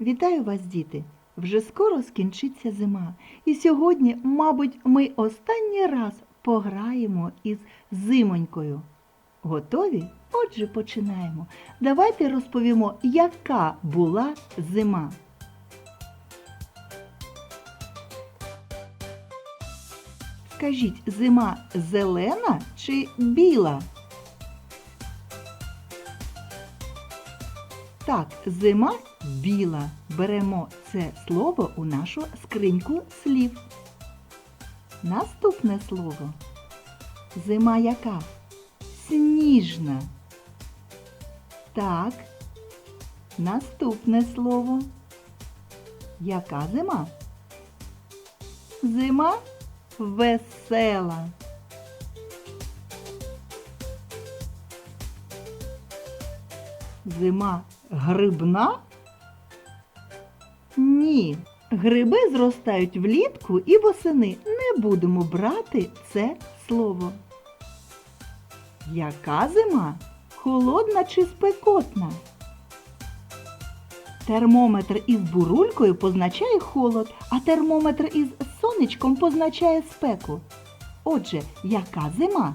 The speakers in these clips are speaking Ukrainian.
Вітаю вас, діти! Вже скоро скінчиться зима. І сьогодні, мабуть, ми останній раз пограємо із зимонькою. Готові? Отже, починаємо. Давайте розповімо, яка була зима. Скажіть, зима зелена чи біла? Так, зима біла. Беремо це слово у нашу скриньку слів. Наступне слово. Зима яка? Сніжна. Так. Наступне слово. Яка зима? Зима весела. Зима грибна? Ні. Гриби зростають влітку і восени. Не будемо брати це слово. Яка зима? Холодна чи спекотна? Термометр із бурулькою позначає холод, а термометр із сонечком позначає спеку. Отже, яка зима?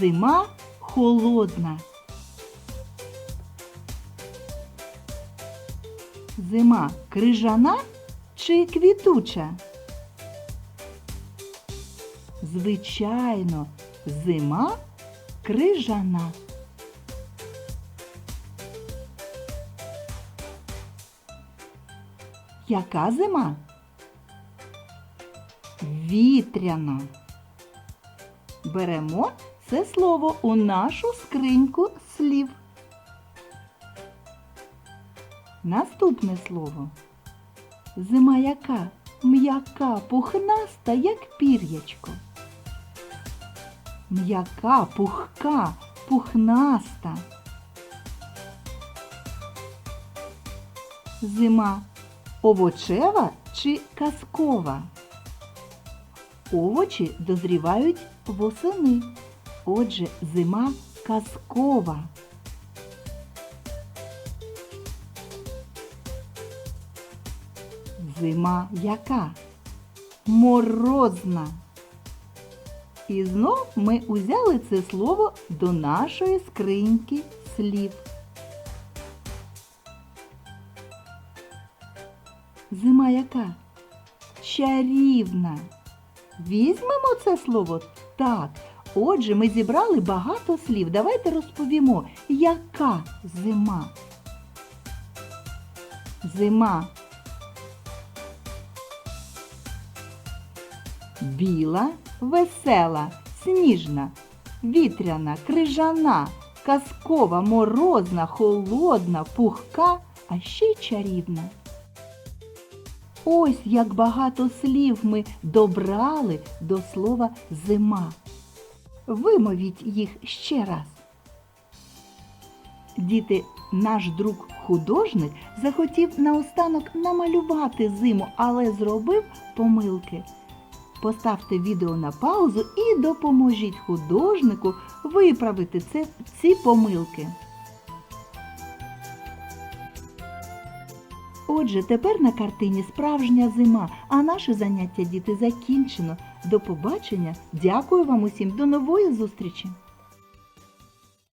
Зима холодна. Зима крижана чи квітуча? Звичайно, зима крижана. Яка зима? Вітряна. Беремо це слово у нашу скриньку слів. Наступне слово. Зима яка? М'яка, пухнаста, як пір'ячко. М'яка, пухка, пухнаста. Зима овочева чи казкова? Овочі дозрівають восени. Отже, зима казкова. Зима яка? Морозна. І знов ми узяли це слово до нашої скриньки слів. Зима яка? Чарівна. Візьмемо це слово? Так. Отже, ми зібрали багато слів. Давайте розповімо, яка зима. Зима Біла, весела, сніжна, вітряна, крижана, казкова, морозна, холодна, пухка, а ще й чарівна. Ось як багато слів ми добрали до слова зима. Вимовіть їх ще раз. Діти, наш друг художник захотів наостанок намалювати зиму, але зробив помилки. Поставте відео на паузу і допоможіть художнику виправити це, ці помилки. Отже, тепер на картині справжня зима, а наше заняття діти закінчено. До побачення. Дякую вам усім. До нової зустрічі!